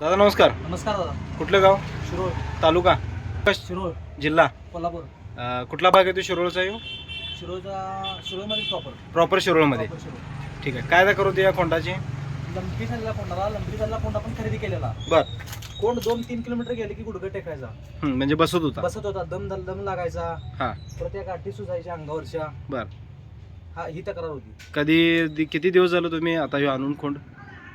दादा नमस्कार. नमस्कार दादा. कुठलं गाव? शिरोळ. तालुका? शिरोळ. जिल्हा? कोल्हापूर. अं, कुठला भाग आहे तो शिरोळचा येऊ? शिरोळचा शिरोळमध्ये प्रॉपर प्रॉपर शिरोळमध्ये. प्रॉपर शिरोळ. ठीक आहे. काय काय करू या खोंडाची? लंपी झालेला कोंडाला लंपी झालेला कोंड आपण खरेदी केलेला. बर. कोंड दोन तीन किलोमीटर गेले की गुडघे टेकायचा. हं, म्हणजे बसत होता. बसत होता. दम दम दम लागायचा. हा. परत त्या गाठी सुजायच्या अंगावरच्या. बर. हा ही तक्रार होती. कधी दि- किती दिवस झालं तुम्ही आता ह्यो आणून खोंड?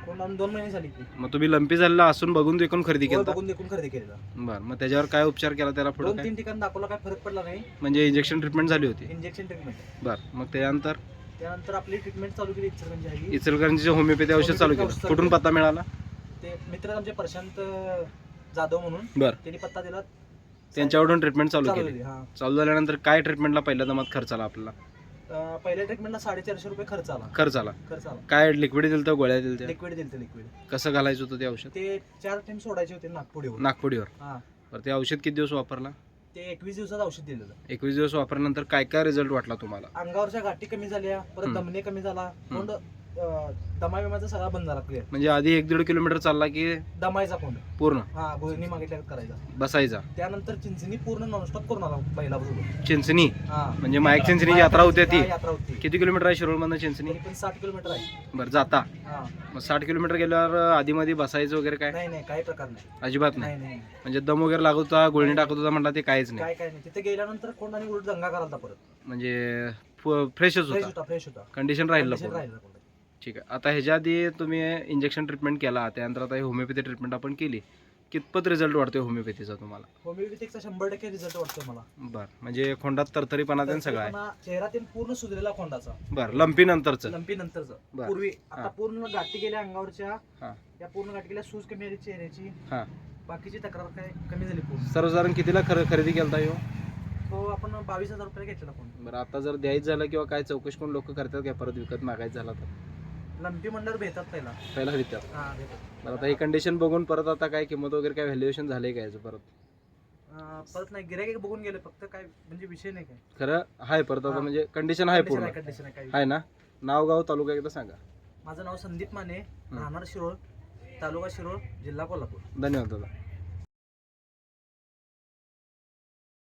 दोन महिने झाली मग तुम्ही लंपी झालेला असून बघून देखून खरेदी केला बघून देखून खरेदी केलेला. बर मग त्याच्यावर काय उपचार केला त्याला पुढे दोन तीन ठिकाणी दाखवला काय फरक पडला नाही. म्हणजे इंजेक्शन ट्रीटमेंट झाली होती? इंजेक्शन ट्रीटमेंट बर मग त्यानंतर? त्यानंतर आपली ट्रीटमेंट चालू केली इचलकरंजी इचलकरंजीचे होमिओपॅथी औषध चालू केलं. कुठून पत्ता मिळाला? ते मित्र आमचे प्रशांत जाधव म्हणून बर. त्यांनी पत्ता दिला. त्यांच्याकडून ट्रीटमेंट चालू केली. केली चालू झाल्यानंतर काय ट्रीटमेंटला पहिल्या दमात खर्च आला आपल्याला? अं, पहिल्या ट्रीटमेंटला साडेचारशे रुपये खर्च आला. खर्च आला. खर्च आला. काय लिक्विड दिलं तर गोळ्या दिलं लिक्विड दिलं लिक्विड कसं घालायचं होतं ते औषध? ते चार टाइम सोडायचे होते नागपुडीवर. नागपुडीवर. हा. बरं ते औषध किती दिवस वापरला? ते एकवीस दिवसात औषध दिलेलं. एकवीस दिवस वापरल्यानंतर काय काय रिझल्ट वाटला तुम्हाला? अंगावरच्या गाठी कमी झाल्या परत हम्म. दमने कमी झाला दमा विमाचा सगळा बंद झाला क्लिअर म्हणजे आधी एक दीड किलोमीटर चालला की दमायचा कोंड पूर्ण? हा गुळणी मागितल्या करायचा. बसायचा. त्यानंतर चिंचणी पूर्ण नॉनस्टॉप करून आला पहिला बरोबर चिंचणी? हा. म्हणजे माईक चिंचणी यात्रा होती ती. यात्रा होती. किती किलोमीटर आहे शिरोळमधनं चिंचणी? तरी पण साठ किलोमीटर आहे. बरं जाता. हा. मग साठ किलोमीटर गेल्यावर आधीमध्ये बसायचं वगैरे काय? नाही नाही काही प्रकार नाही. अजिबात नाही. नाही नाही म्हणजे दम वगैरे लागत होता गुळणी टाकत होता म्हणला ते काहीच नाही. काय काय नाही. तिथे गेल्यानंतर कोंड आणि उलट दंगा करायला परत. म्हणजे फ्रेशच फ्रेश होता. होता फ्रेश होता. कंडिशन राहिलं Condition पूर्ण. राहिलं. ठीक आहे. आता ह्याच्या आधी तुम्ही इंजेक्शन ट्रीटमेंट केला त्यानंतर आता होमिओपॅथी ट्रीटमेंट आपण केली. कितपत रिझल्ट वाटतोय होमिओपॅथीचा तुम्हाला? होमिओपॅथिकचा शंभर टक्के रिझल्ट वाटतो मला. बरं. म्हणजे खोंडात तरतरीपणा त्यानं सगळं आहे. चेहरा ते पूर्ण सुधरेला कोंडाचा बरं लंपी नंतरचं लंपी नंतरचं बरं. पूर्वी हा. आता पूर्ण गाठी गेल्या अंगावरच्या हां. या पूर्ण गाठी गेल्या सूज कमी आली चेहऱ्याची. हां. बाकीची तक्रार काय कमी झाली पूर्ण. सर्वसाधारण कितीला खर खरेदी केलता येऊ तो आपण बावीस हजार रुपये घेतलेला फोन. बरं आता जर द्यायचं झालं किंवा काय चौकशी कोण लोक करतात काय? परत विकत मागायचं झाला तर? लंपी मंडळ भेटतात पहिला. पहिला देतात हा भेटतात बरं आता ही कंडिशन बघून परत आता काय किंमत वगैरे काय व्हॅल्युएशन झालंय काय याचं परत? अं, परत नाही गिरायक बघून गेले फक्त काय म्हणजे विषय नाही काय. खरं आहे परत आता हां. म्हणजे कंडिशन आहे पूर्ण. आहे, condition आहे, काही आहे ना? नाव गाव तालुका एकदा सांगा. माझं नाव संदीप माने राहणार शिरोळ तालुका शिरोळ जिल्हा कोल्हापूर. धन्यवाद दादा.